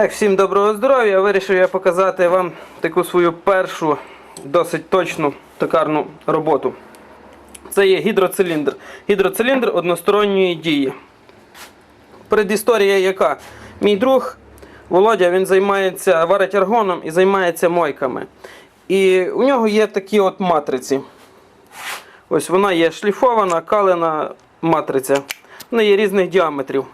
Так, всім доброго здоров'я. Вирішив я показати вам таку свою першу досить точну токарну роботу. Це є гідроциліндр. Гідроциліндр односторонньої дії. Предісторія яка? Мій друг Володя він займається варить аргоном і займається мойками. І у нього є такі от матриці. Ось вона є шліфована, калена матриця. Вона є різних діаметрів.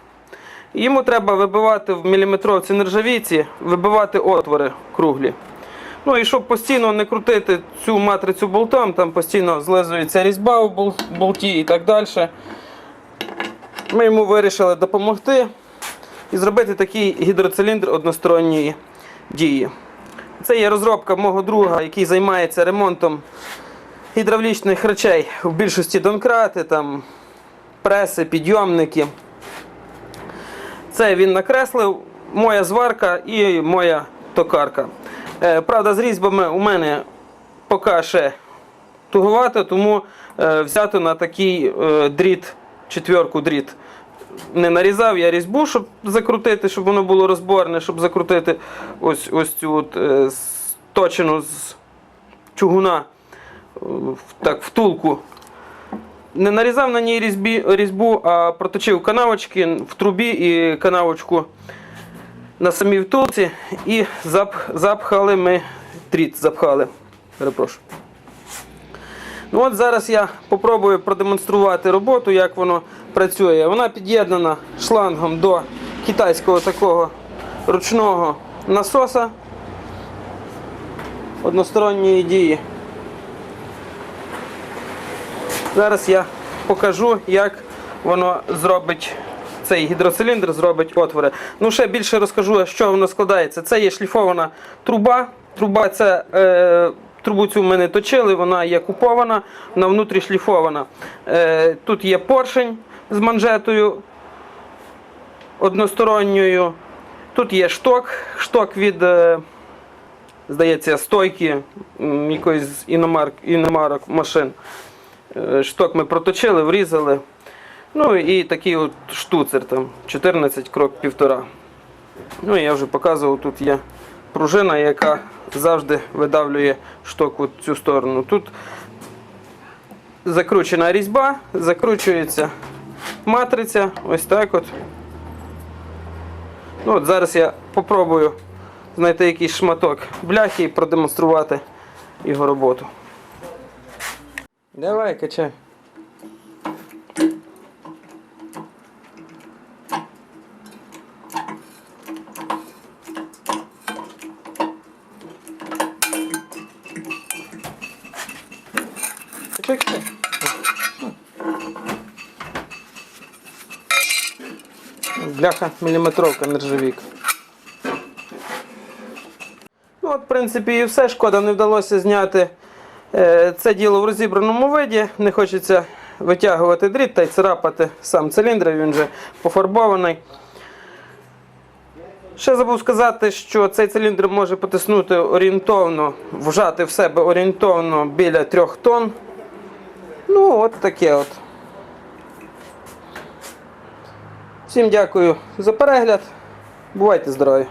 Йому треба вибивати в міліметровці нержавійці, вибивати отвори круглі. Ну і щоб постійно не крутити цю матрицю болтом, там постійно злизується різьба бол- болті і так далі. Ми йому вирішили допомогти і зробити такий гідроциліндр односторонньої дії. Це є розробка мого друга, який займається ремонтом гідравлічних речей в більшості донкрати, там, преси, підйомники. Це він накреслив, моя зварка і моя токарка. Е, правда, з різьбами у мене поки ще туговато, тому е, взято на такий е, дріт, четверку дріт. Не нарізав я різьбу, щоб закрутити, щоб воно було розборне, щоб закрутити ось, ось цю от, е, сточену з чугуна е, так, втулку. Не нарізав на ній різьбі, різьбу, а проточив канавочки в трубі і канавочку на самій втулці і зап, запхали ми тріт, запхали. Перепрошую. Ну от Зараз я попробую продемонструвати роботу, як воно працює. Вона під'єднана шлангом до китайського такого ручного насоса односторонньої дії. Зараз я покажу, як воно зробить цей гідроциліндр, зробить отвори. Ну, ще більше розкажу, чого воно складається. Це є шліфована труба. Труба це е, трубу цю ми не точили, вона є купована, вона внутрі шліфована. Е, тут є поршень з манжетою односторонньою. Тут є шток, шток від. Е, Здається, стойки якоїсь іномарок машин. Е, Шток ми проточили, врізали. Ну і такий от штуцер, там 14 крок півтора. Ну і я вже показував, тут є пружина, яка завжди видавлює шток у цю сторону. Тут закручена різьба, закручується матриця, ось так от. Ну от Зараз я попробую знайти якийсь шматок бляхи і продемонструвати його роботу. Давай, качай. Качай. Бляха міліметровка нержавійка. Ну, от, в принципі, і все. Шкода, не вдалося зняти це діло в розібраному виді. Не хочеться витягувати дріт та й царапати сам циліндр, він вже пофарбований. Ще забув сказати, що цей циліндр може потиснути орієнтовно, вжати в себе орієнтовно біля 3 тонн. Ну, от таке от. Всім дякую за перегляд. Бувайте здорові!